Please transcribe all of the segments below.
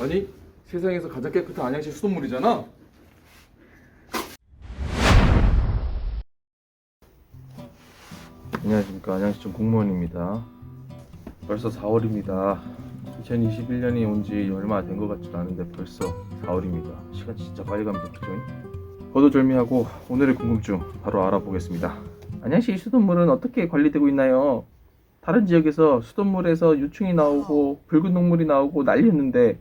아니 세상에서 가장 깨끗한 안양시 수돗물이잖아. 안녕하십니까 안양시청 공무원입니다. 벌써 4월입니다. 2021년이 온 지 얼마 된것 같지도 않은데 벌써 4월입니다. 시간 진짜 빨리 갑니다. 그죠? 거두절미하고 오늘의 궁금증 바로 알아보겠습니다. 안양시 수돗물은 어떻게 관리되고 있나요? 다른 지역에서 수돗물에서 유충이 나오고 붉은 녹물이 나오고 난리였는데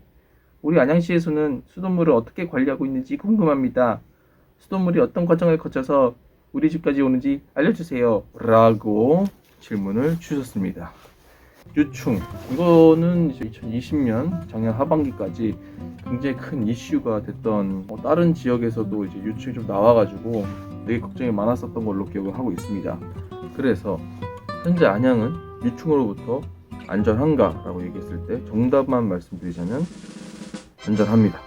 우리 안양시에서는 수돗물을 어떻게 관리하고 있는지 궁금합니다. 수돗물이 어떤 과정을 거쳐서 우리 집까지 오는지 알려주세요. 라고 질문을 주셨습니다. 유충 이거는 이제 2020년 작년 하반기까지 굉장히 큰 이슈가 됐던 어, 다른 지역에서도 이제 유충이 좀 나와가지고 되게 걱정이 많았었던 걸로 기억을 하고 있습니다. 그래서 현재 안양은 유충으로부터 안전한가라고 얘기했을 때 정답만 말씀드리자면 안전합니다.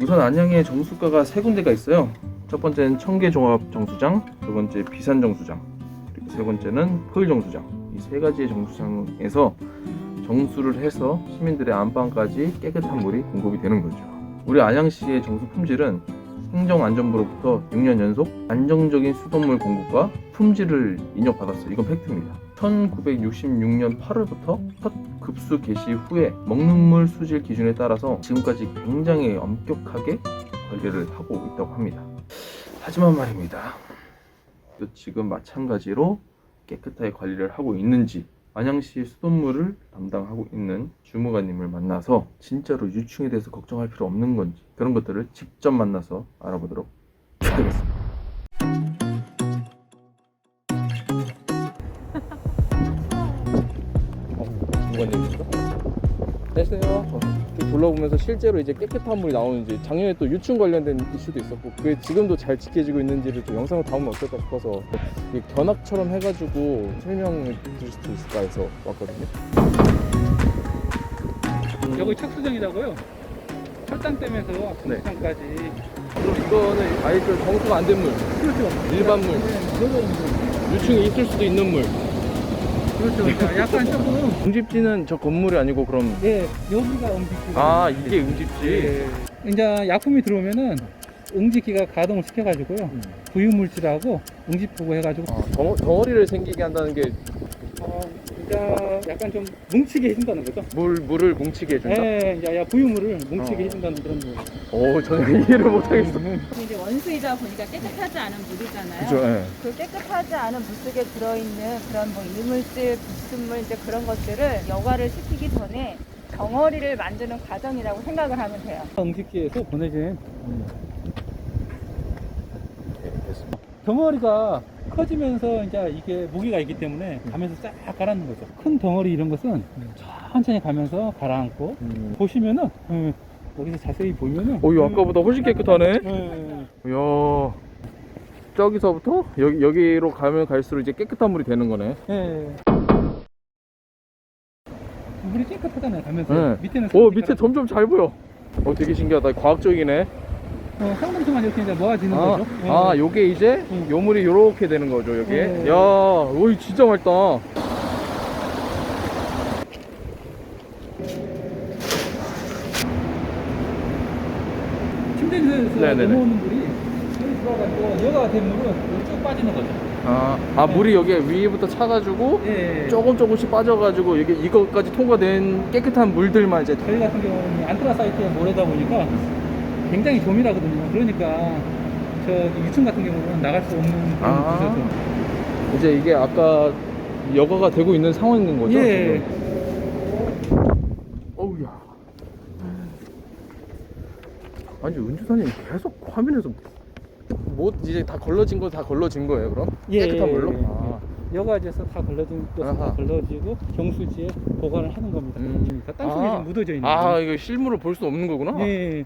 우선 안양에 정수가가 세 군데가 있어요. 첫 번째는 청계종합 정수장, 두 번째 비산 정수장, 그리고 세 번째는 포일 정수장. 이 세 가지의 정수장에서 정수를 해서 시민들의 안방까지 깨끗한 물이 공급이 되는 거죠. 우리 안양시의 정수 품질은 행정안전부로부터 6년 연속 안정적인 수돗물 공급과 품질을 인정받았어요. 이건 팩트입니다. 1966년 8월부터 첫 급수 개시 후에 먹는 물 수질 기준에 따라서 지금까지 굉장히 엄격하게 관리를 하고 있다고 합니다. 하지만 말입니다. 또 지금 마찬가지로 깨끗하게 관리를 하고 있는지 안양시 수돗물을 담당하고 있는 주무관님을 만나서 진짜로 유충에 대해서 걱정할 필요 없는 건지 그런 것들을 직접 만나서 알아보도록 하겠습니다. 주무관님이시죠? 안녕하세요. 쭉 둘러보면서 실제로 이제 깨끗한 물이 나오는지 작년에 또 유충 관련된 이슈도 있었고 그게 지금도 잘 지켜지고 있는지를 좀 영상을 담으면 어떨까 싶어서 이 견학처럼 해가지고 설명을 드릴 수도 있을까 해서 왔거든요. 여기 착수정이라고요. 철당 댐에서 네. 공수장까지. 그럼 이거는 아예 좀 정수가 안 된 물, 그렇죠. 일반 물, 그렇죠. 유충이 있을 수도 있는 물. 그렇죠. 자, 약간 조금. 응집지는 저 건물이 아니고 그럼 예, 여기가 응집기. 아 이게 응집지. 예. 이제 약품이 들어오면은 응집기가 가동을 시켜가지고요. 음. 부유물질하고 응집보고 해가지고. 아, 덩, 덩어리를 생기게 한다는 게 물 어, 이제 약간 좀 뭉치게 해준다는 거죠. 물을 뭉치게 해준다. 예, 이제 야, 부유물을 뭉치게 어. 해준다는 그런 거. 오 전혀 이해를 못하겠어. 이제 원수이다 보니까 깨끗하지 않은 물이잖아요. 그죠? 예. 그 깨끗하지 않은 물 속에 들어있는 그런 뭐 이물질, 불순물 이제 그런 것들을 여과를 시키기 전에 덩어리를 만드는 과정이라고 생각을 하면 돼요. 응집기에서 보내진 네, 됐습니다. 덩어리가 커지면서 이제 이게 무게가 있기 때문에 가면서 쫙 가라앉는 거죠. 큰 덩어리 이런 것은 천천히 가면서 가라앉고 음. 보시면은 음, 여기서 자세히 보면은 오, 이거 아까보다 훨씬 깨끗하네. 음, 이야. 저기서부터 여기 여기로 가면 갈수록 이제 깨끗한 물이 되는 거네. 예. 물이 깨끗하잖아요. 가면서 네. 밑에는 오 밑에 점점 잘 보여. 어 되게 신기하다. 과학적이네. 어, 상당수만 이렇게 이제 모아지는 아, 거죠. 예. 아 요게 이제 음. 요 물이 요렇게 되는 거죠. 여기. 네. 야, 오이 진짜 맑다. 침대에서 네네네. 넘어오는 물이 여기 들어가지고 여가 된 물은 쭉 빠지는 거죠. 아, 아 물이 여기 위에부터 차가지고 예. 조금 조금씩 빠져가지고 이게 이거까지 통과된 깨끗한 물들만 이제 저희 같은 경우는 안트라사이트에 모래다 보니까 굉장히 조밀하거든요. 그러니까 저 유충 같은 경우는 나갈 수 없는 그런 아. 구조죠. 이제 이게 아까 여가가 되고 있는 상황인 거죠? 예. 지금? 어우야. 아니 은주사님 계속 화면에서 뭐 이제 다 걸러진 거 다 걸러진 거예요 그럼? 예, 깨끗한 예, 물로? 예. 아. 여가지에서 다 걸러진 것은 아하. 다 걸러지고 경수지에 보관을 하는 겁니다. 음. 다 땅속에 아. 지금 묻어져 있는 아 거예요. 이거 실물을 볼 수 없는 거구나? 예.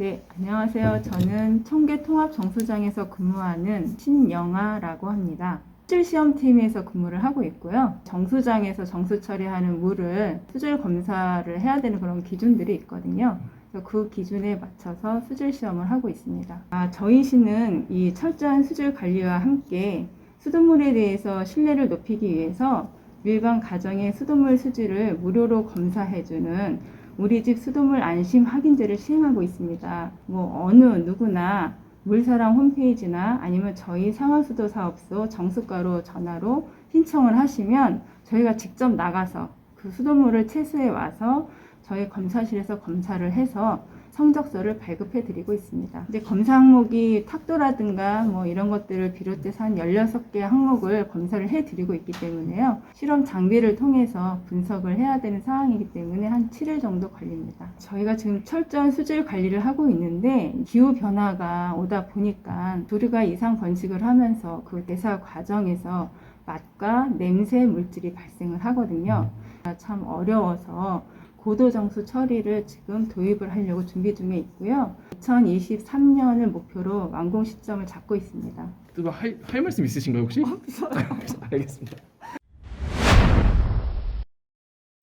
네, 안녕하세요. 저는 청계통합정수장에서 근무하는 신영아라고 합니다. 수질시험팀에서 근무를 하고 있고요. 정수장에서 정수 처리하는 물을 수질 검사를 해야 되는 그런 기준들이 있거든요. 그 기준에 맞춰서 수질 시험을 하고 있습니다. 아, 저희 시는 이 철저한 수질 관리와 함께 수돗물에 대해서 신뢰를 높이기 위해서 일반 가정의 수돗물 수질을 무료로 검사해주는 우리 집 수돗물 안심 확인제를 시행하고 있습니다. 뭐 어느 누구나 물사랑 홈페이지나 아니면 저희 상하수도 사업소 정수과로 전화로 신청을 하시면 저희가 직접 나가서 그 수돗물을 채수해 와서 저희 검사실에서 검사를 해서 성적서를 발급해 드리고 있습니다. 이제 검사 항목이 탁도라든가 뭐 이런 것들을 비롯해서 한 16개 항목을 검사를 해 드리고 있기 때문에요. 실험 장비를 통해서 분석을 해야 되는 상황이기 때문에 한 7일 정도 걸립니다. 저희가 지금 철저한 수질 관리를 하고 있는데 기후 변화가 오다 보니까 조류가 이상 번식을 하면서 그 대사 과정에서 맛과 냄새 물질이 발생을 하거든요. 참 어려워서 고도 정수 처리를 지금 도입을 하려고 준비 중에 있고요. 2023년을 목표로 완공 시점을 잡고 있습니다. 또 할, 할 말씀 있으신가요 혹시? 알겠습니다.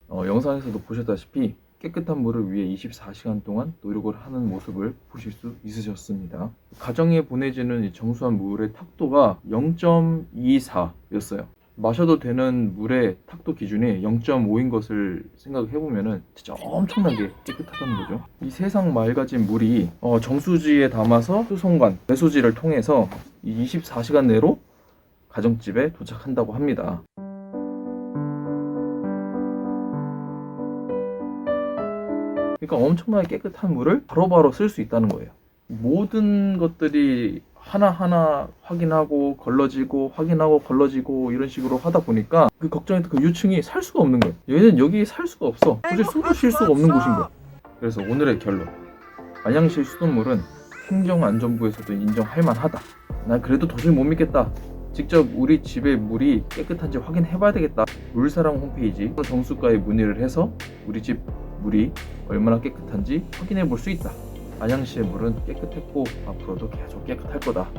어, 영상에서도 보셨다시피 깨끗한 물을 위해 24시간 동안 노력을 하는 모습을 보실 수 있으셨습니다. 가정에 보내지는 이 정수한 물의 탁도가 0.24였어요. 마셔도 되는 물의 탁도 기준이 0.5인 것을 생각해 보면은 진짜 엄청나게 깨끗하다는 거죠. 이 세상 맑아진 물이 어, 정수지에 담아서 수송관, 배수지를 통해서 이 24시간 내로 가정집에 도착한다고 합니다. 그러니까 엄청나게 깨끗한 물을 바로바로 쓸 수 있다는 거예요. 모든 것들이 하나하나 확인하고 걸러지고 확인하고 걸러지고 이런 식으로 하다 보니까 그 걱정했던 그 유충이 살 수가 없는 거예요. 얘는 여기 살 수가 없어. 도저히 숨을 쉴 수가 없는 곳인 거야. 그래서 오늘의 결론. 안양시 수돗물은 행정안전부에서도 인정할 만하다. 난 그래도 도저히 못 믿겠다. 직접 우리 집의 물이 깨끗한지 확인해봐야 되겠다. 물사랑 홈페이지 정수과에 문의를 해서 우리 집 물이 얼마나 깨끗한지 확인해 볼 수 있다. 안양시의 물은 깨끗했고 앞으로도 계속 깨끗할 거다.